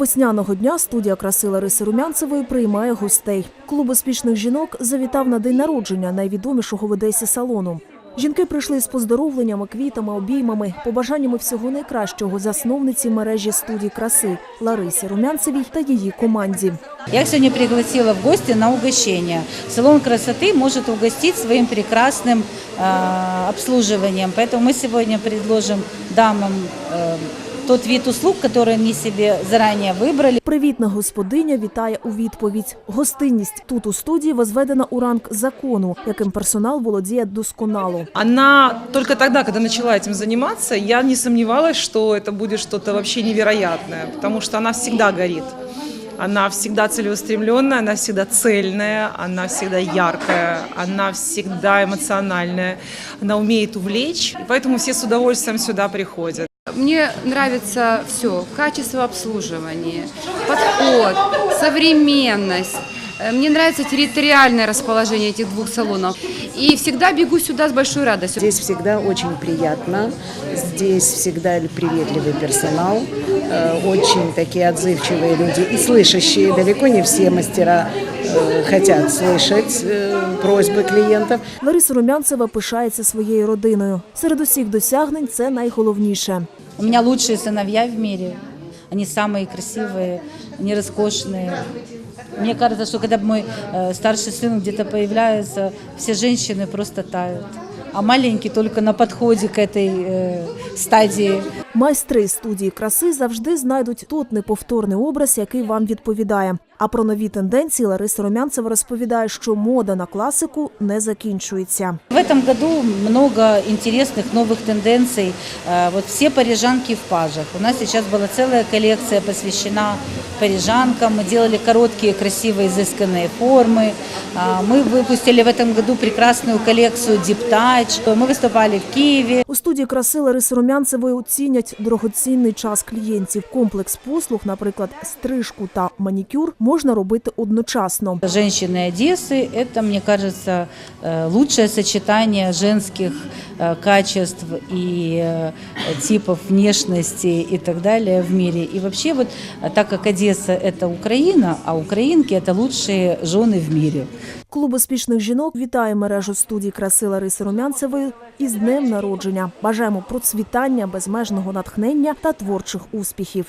весняного дня студія краси Лариси Румянцевої приймає гостей. Клуб успішних жінок завітав на день народження найвідомішого в Одесі салону. Жінки прийшли з поздоровленнями, квітами, обіймами, побажаннями всього найкращого засновниці мережі студій краси Ларисі Румянцевій та її команді. Я их сегодня пригласила в гости на угощение. Салон красоты может угостить своим прекрасным э, обслуживанием. Поэтому мы сегодня предложим дамам э, тот вид услуг, который они себе заранее выбрали. Привітна господиня вітає у відповідь. Гостинність тут у студії возведена у ранг закону, яким персонал володіє досконало. Она только тогда, когда начала этим заниматься, я не сомневалась, что это будет что-то вообще невероятное, потому что она всегда горит. Она всегда целеустремленная, она всегда цельная, она всегда яркая, она всегда эмоциональная, она умеет увлечь, и поэтому все с удовольствием сюда приходят. Мне нравится все, качество обслуживания, подход, современность. Э, Мне нравится территориальное расположение этих двух салонов. И всегда бегу сюда с большой радостью. Здесь всегда очень приятно, здесь всегда приветливый персонал, э, очень такие отзывчивые люди и слышащие. Далеко не все мастера э, хотят слышать э, просьбы клиентов. Лариса Румянцева пишається своєю родиною. Серед усіх досягнень це найголовніше. У меня лучшие сыновья в мире. Они самые красивые, они роскошные. Мне кажется, что когда мой э, старший сын где-то появляется, все женщины просто тают. А маленький только на подходе к этой э, стадии. Майстри студії краси завжди знайдуть тут неповторний образ, який вам відповідає. А про нові тенденції Лариса Румянцева розповідає, що мода на класику не закінчується. В этом году много интересных новых тенденций. Э, Вот все парижанки в пажах. У нас сейчас была целая коллекция посвящена парижанкам. Мы делали короткие, красивые, изысканные формы. А, Мы выпустили в этом году прекрасную коллекцию Deep Touch. Мы выступали в Киеве. У студії краси Лариси Румянцевої оцінять дорогоцінний час клієнтів. Комплекс послуг, наприклад, стрижку та манікюр, можна робити одночасно. Женщины Одессы – это, мне кажется, э, лучшее сочетание женских э, качеств и э, типов внешности и так далее в мире. И вообще, вот, э, так как Одесса – это Украина, а украинки – это лучшие жены в мире. Клуб успішних жінок вітає мережу студій краси Лариси Румянцевої із днем народження. Бажаємо процвітання, безмежного натхнення та творчих успіхів.